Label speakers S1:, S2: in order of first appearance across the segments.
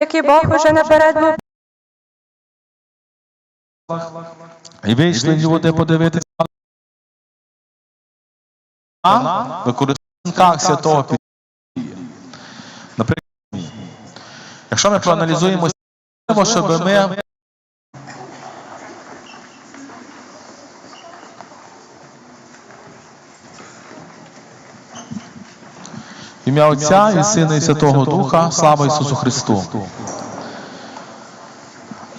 S1: який Бог уже наперед був
S2: І вийшли люди подивитися. А використання святого Пісня. Наприклад, якщо ми проаналізуємо, щоб ми Ім'я Отця і Сина і Святого Духа, слава Ісусу Христу.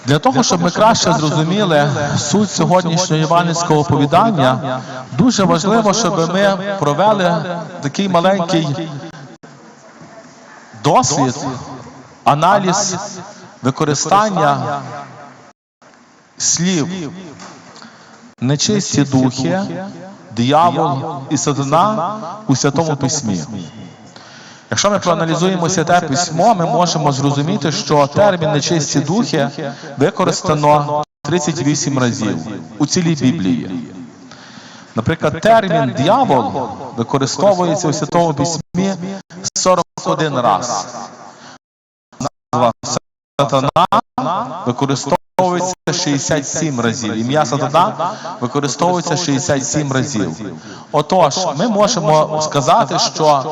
S2: Для того, щоб ми краще зрозуміли суть сьогоднішнього євангельського оповідання, дуже важливо, щоб ми провели такий маленький досвід, аналіз використання слів нечисті духи, диявол і сатана у Святому Письмі. Якщо ми проаналізуємо святе письмо, ми можемо зрозуміти, що термін нечисті духи використано 38 разів у цілій Біблії. Наприклад, термін дьявол використовується у Святому Письмі 41 раз. Назва сатана використовується 67 разів. Ім'я сатана використовується 67 разів. Отож, ми можемо сказати, що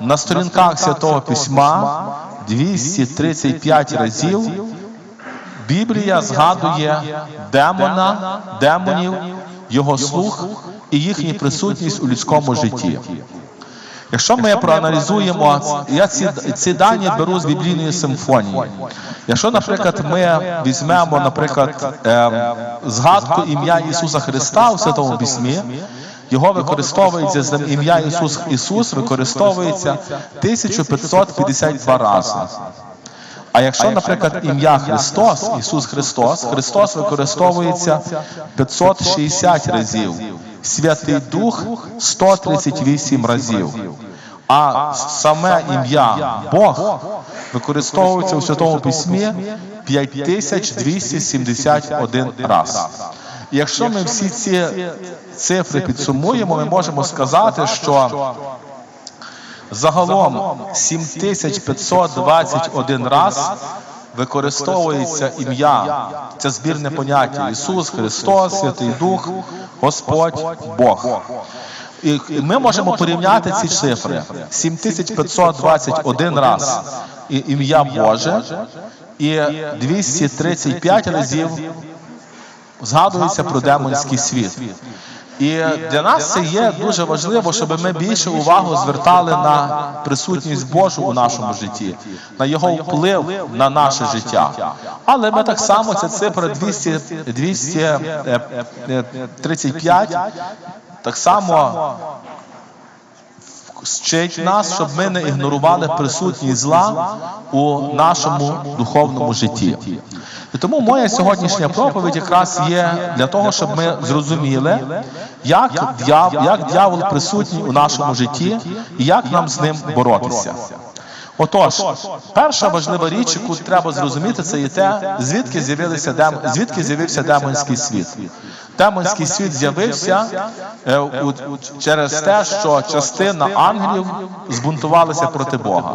S2: на сторінках Святого Письма 235 разів Біблія згадує демона, демонів, його слух і їхню присутність у людському житті. Якщо ми проаналізуємо, я ці, ці дані беру з біблійної симфонії. Якщо, наприклад, ми візьмемо, наприклад, е, згадку ім'я Ісуса Христа у Святому Письмі, його використовується з ім'я Ісус Ісус використовується 1552 рази. А якщо, наприклад, ім'я Христос, Ісус Христос, Христос використовується 560 разів, Святий Дух 138 разів. А саме ім'я Бог використовується у Святому Письмі 5271 раз. Якщо ми всі ці цифри підсумуємо, ми можемо сказати, що загалом 7521 раз використовується ім'я, це збірне поняття. Ісус, Христос, Святий Дух, Господь, Бог. І ми можемо порівняти ці цифри. 7521 раз. ім'я Боже. І 235 разів згадується про демонський світ. І для нас це є дуже важливо, щоб ми більше увагу звертали на присутність Божу у нашому житті, на його вплив на наше життя. Але ми так само ця цифра 200, 235 так само вчить нас, щоб ми не ігнорували присутність зла у нашому духовному житті. І тому моя сьогоднішня проповідь якраз є для того, щоб ми зрозуміли, як дьявол, як дьявол присутній у нашому житті і як нам з ним боротися. Отож, перша важлива річ, яку треба зрозуміти, це є те, звідки з'явилися дем... звідки з'явився демонський світ. Демонський світ з'явився е, у- у- через те, що частина ангелів збунтувалася проти Бога.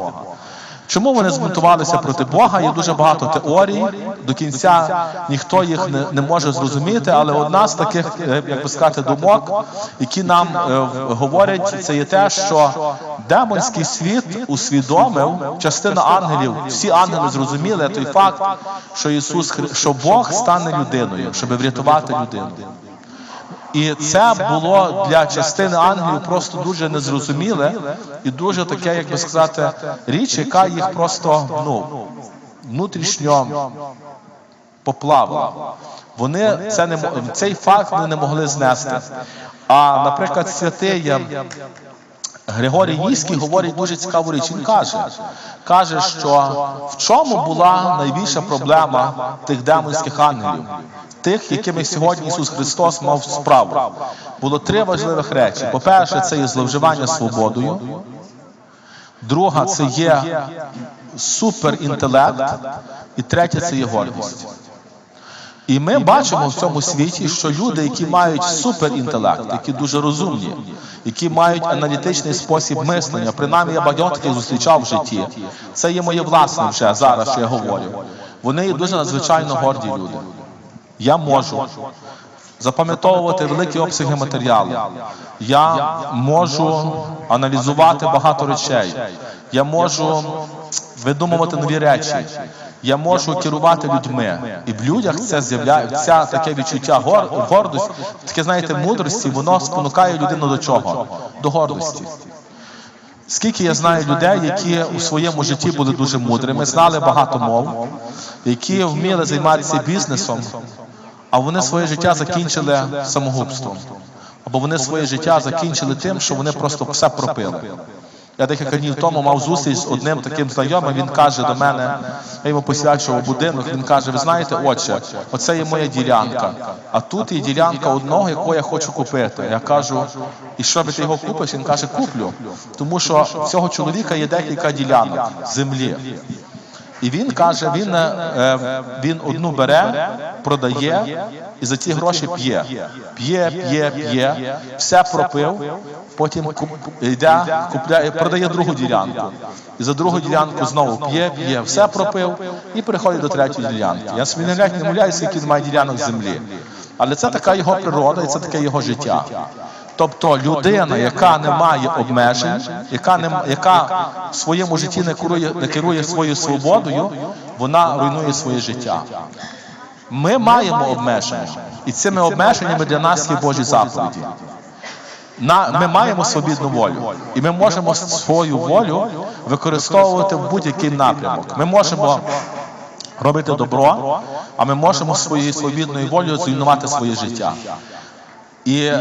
S2: Чому вони збунтувалися проти Бога? Є дуже багато теорій. До кінця ніхто їх не, не може зрозуміти, але одна з таких, е, як би сказати, думок, які нам е, говорять, це є те, що демонський світ усвідомив, частина ангелів, всі ангели зрозуміли той факт, що Ісус що Бог стане людиною, щоб врятувати людину. І це було для частини Англії просто дуже незрозуміле і дуже таке, як би сказати, річ, яка їх просто ну, внутрішньо поплавила. Вони це не цей факт вони не могли знести. А, наприклад, святий Григорій Ніський говорить дуже цікаву річ. Він каже, каже, що в чому була найбільша проблема тих демонських ангелів, тих, якими сьогодні Ісус Христос мав справу. Було три важливих речі. По-перше, це є зловживання свободою. Друга це є суперінтелект. І третє це є гордість. І ми бачимо в цьому світі, що люди, які мають суперінтелект, які дуже розумні, які мають аналітичний спосіб мислення, принаймні я багатьох таких зустрічав в житті. Це є моє власне вже зараз, що я говорю. Вони є дуже надзвичайно горді люди. Я можу запам'ятовувати великі обсяги матеріалу. Я можу аналізувати багато речей. Я можу видумувати нові речі. Я можу керувати людьми. І в людях це з'являється таке відчуття гор, гордості, таке, знаєте, мудрості, воно спонукає людину до чого? До гордості. Скільки я знаю людей, які у своєму житті були дуже мудрими, знали багато мов, які вміли займатися бізнесом, а вони своє життя закінчили самогубством. Або вони своє життя закінчили тим, що вони просто все пропили. Я декілька днів тому мав зустріч з одним таким знайомим. Він каже до мене, я йому посвячував будинок. Він каже: Ви знаєте, отче, оце є моя ділянка. А тут є ділянка одного, яку я хочу купити. Я кажу, і що би ти його купиш? Він каже, куплю. Тому що цього чоловіка є декілька ділянок землі. І він каже, він, е, він одну бере, продає і за ці гроші п'є. П'є, п'є, п'є, все пропив, потім йде, купляє, продає другу ділянку. І за другу ділянку знову п'є, п'є, все пропив і переходить до третьої ділянки. Я собі не не мовляю, скільки він має ділянок землі. Але це така його природа і це таке його життя. Тобто людина, яка не має обмежень, яка не яка в своєму житті не керує, не керує своєю свободою, вона руйнує своє життя. Ми маємо обмеження, і цими обмеженнями для нас є Божі заповіді. На, ми маємо свобідну волю, і ми можемо свою волю використовувати в будь-який напрямок. Ми можемо робити добро, а ми можемо своєю свобідною волею зруйнувати своє життя. І